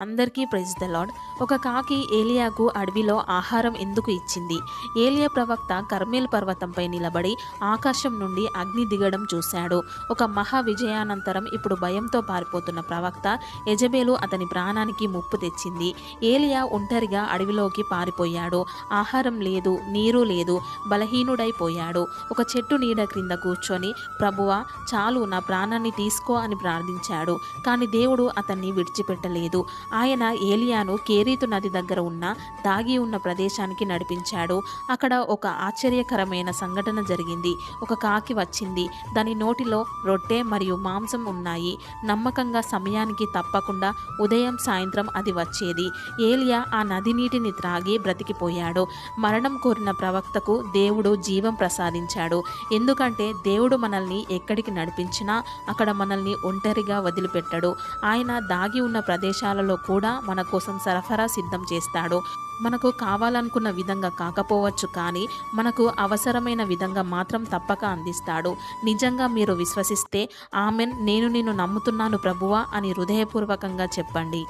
అందరికీ praise the lord ఒక కాకి ఏలియాకు అడవిలో ఆహారం ఎందుకు ఇచ్చింది? ఏలియా ప్రవక్త కర్మేల్ పర్వతంపై నిలబడి ఆకాశం నుండి అగ్ని దిగడం చూశాడు. ఒక మహా విజయానంతరం ఇప్పుడు భయంతో పారిపోతున్న ప్రవక్త యజబేలు అతని ప్రాణానికి ముప్పు తెచ్చింది. ఏలియా ఒంటరిగా అడవిలోకి పారిపోయాడు. ఆహారం లేదు నీరు లేదు బలహీనుడైపోయాడు ఒక చెట్టు నీడ క్రింద కూర్చొని ప్రభువ చాలు నా ప్రాణాన్ని తీసుకో అని ప్రార్థించాడు. కానీ దేవుడు అతన్ని విడిచిపెట్టలేదు. ఆయన ఏలియాను కేరీతు నది దగ్గర ఉన్న దాగి ఉన్న ప్రదేశానికి నడిపించాడు. అక్కడ ఒక ఆశ్చర్యకరమైన సంఘటన జరిగింది. ఒక కాకి వచ్చింది. దాని నోటిలో రొట్టె మరియు మాంసం ఉన్నాయి. నమ్మకంగా సమయానికి తప్పకుండా ఉదయం సాయంత్రం అది వచ్చేది. ఏలియా ఆ నది నీటిని త్రాగి బ్రతికిపోయాడు. మరణం కోరిన ప్రవక్తకు దేవుడు జీవం ప్రసాదించాడు. ఎందుకంటే దేవుడు మనల్ని ఎక్కడికి నడిపించినా అక్కడ మనల్ని ఒంటరిగా వదిలిపెట్టడు. ఆయన దాగి ఉన్న ప్రదేశాలలో కూడా మన కోసం సరఫరా సిద్ధం చేస్తాడు. మనకు కావాలనుకున్న విధంగా కాకపోవచ్చు కానీ మనకు అవసరమైన విధంగా మాత్రం తప్పక అందిస్తాడు. నిజంగా మీరు విశ్వసిస్తే ఆమెన్ నేను నిన్ను నమ్ముతున్నాను ప్రభువా అని హృదయపూర్వకంగా చెప్పండి.